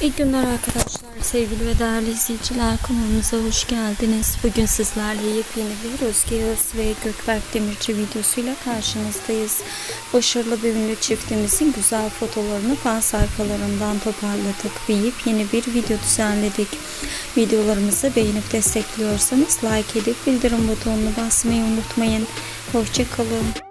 İyi günler arkadaşlar, sevgili ve değerli izleyiciler kanalımıza hoş geldiniz. Bugün sizlerle yepyeni bir Özge Yağız ve Gökberk Demirci videosuyla karşınızdayız. Başarılı bir ünlü çiftimizin güzel fotolarını fan sayfalarından toparladık ve yepyeni bir video düzenledik. Videolarımızı beğenip destekliyorsanız like edip bildirim butonunu basmayı unutmayın. Hoşçakalın.